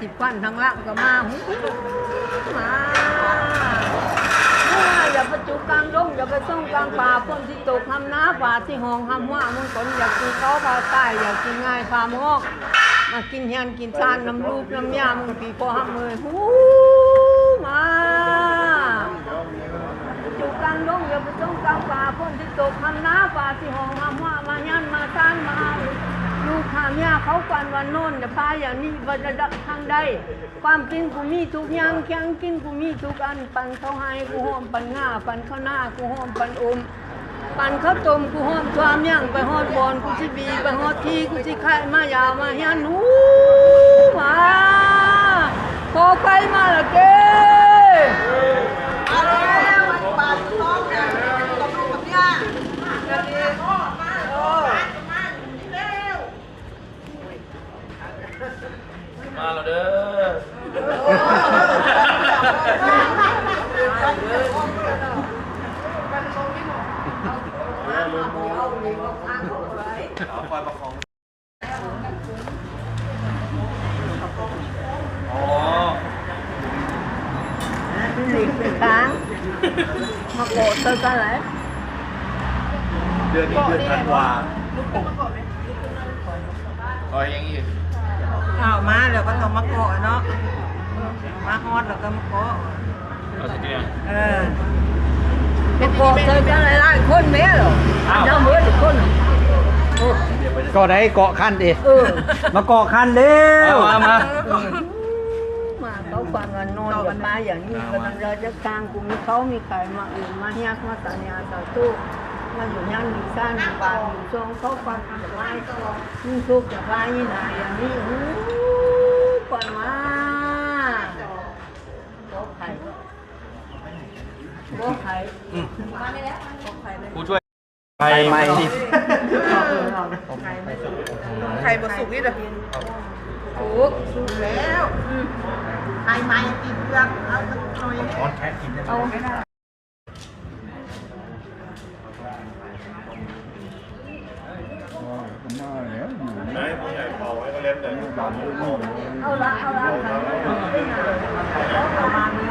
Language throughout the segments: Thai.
สิบวันทั้งล่างก็มาหูมาอย่าไปจุกกลางร่มอย่าไปส่งกลางป่าพ้นที่ตกทำน้าป่าที่ห้องทำว่ามึงคนอยากกินเขาพาใต้อยากกินง่ายพามอกมากินยันกินชานน้ำลูกน้ำยามึงปีพอห้ามเลยหูมาจุกกลางร่มอย่าไปส่งกลางป่าพ้นที่ตกทำน้าป่าที่ห้องทำว่ามายันมาชานมา ลูกถามยาเขากันวันโน้นจะพาอย่างนี้ว่าจะดักทางใดความกินกูมีทุกอย่างแข็งกินกูมีทุกอัน ปันเขาให้กูหอมปันง่าปันข้าวหน้ากูหอมปันอมปันข้าวต้มกูหอมความย่างไปฮอดบอนกูสิบีไปฮอดทีกูสิไข่มายามาเฮียนหูมาขอใครมาละเก้ มาแล้ววันบาทท้องเนี่ยกับลูกกับย่าเดี๋ยวนี้โอ้ มาแล้วเด้ออ๋อหลีกเป็นค้างมาโกรธเธอกันไหนเดือนนี้เดือนธันวาอ๋อยังอีก เอามาแล้วก็ต้องมาเกาะเนาะมาฮอดแล้วก็มาเกาะเอาสิเนี่ยเออมาโกรธเธอกันหลายๆคนแม่เหรอเจ้าเมื่อทุกคนโอ้ก็ได้เกาะคันดิเออมาเกาะคันเร็วเอามามามาเขาฟังกันนอนกันมาอย่างนี้ก็ต้องเราจะกลางกูมีเขามีใครมาอื่นมาเฮียกมาสัญญาต่อสู้ มาอยู่ย่านอยู่ซ่านอยู่ป่าอยู่ทรงเขาฟังกันไว้ยิ่งทุกข์จากไรยิ่งหนาอย่างนี้หูก่อนมาบอกใครบอกใครผู้ช่วยไปใหม่ใครบ่สุกนี่เด้อถูกสุกแล้วใครไม่กินเปลือกเอาหน่อยช้อน แค่กินได้ไหมเอาไหนผู้ใหญ่เป่าไว้ก็เล่นแต่เอาละเอาละเอาประมาณนี้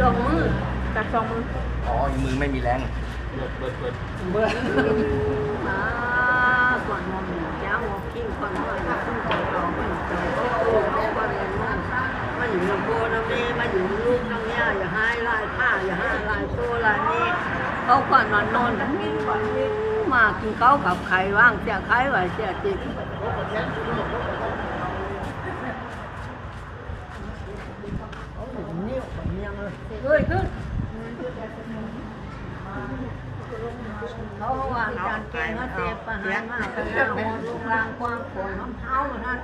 สองมือจับสองมืออ๋อมือไม่มีแรงเบิดเบิดเบิดเบื่อมาก่อนนอนเช้าหัวกิ้งก่อนนอนขึ้นก่อนนอนมันจะโอ้โหก่อนเรียนมันมันอยู่ลำโพงน้ำนี้มันอยู่ลูกน้ำเนี่ยอย่าให้ลายผ้าหลายโซ่ลายนี้เขาก่อนนอนนอนนี้มากินข้าวกับไข่ว่างเสียไข่ไหวเสียจิตเฮ้ยขึ้นเขาว่าจานแกงเขาเจ็บปัญหามากกันแล้วลูกลางความปวดน้ำเท้ามือนนั้น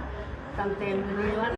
ตั้งเต็มเลยวันนี้มาคุณเนี่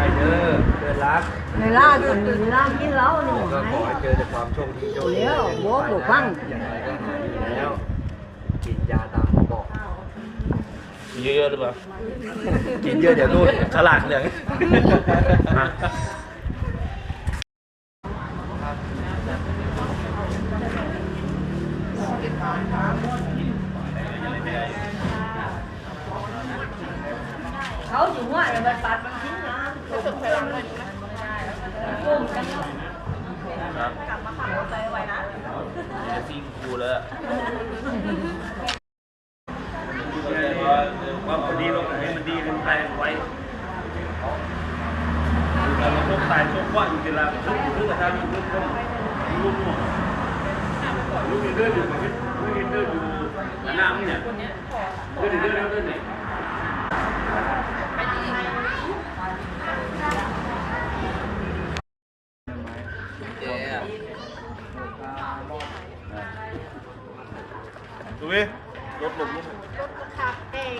แล้วเอาไงต่อไม่เท่าว่าอะไรนะย่าเลยจะเขาซุปว่าอะไรซุปมาไงเด้อเดินรักในร้านคนในร้านกินเหล้านี่ก็ไงขอให้เจอแต่ความโชคดีโชคดีเดี๋ยวบอกบอกฟังอย่างไรก็หายอยู่แล้วกินยาตามหมอบอกมีเยอะๆหรือเปล่ากินเยอะเดี๋ยวนู่นฉลาดเหลือง ครับกลับมาขับรถไปไว้นะจะซีคูแล้วความพอดีลงให้มันดีเป็นไทยไว้เราชกตายชกว่าอยู่เวลาชกอยู่เรื่องการอยู่เรื่องลูกหมดลูกเดินอยู่กับลูกเดินอยู่น้ำเนี่ยเดินเดินเดินเดิน ดูวิรถหลบรถหลบ รถขับเอง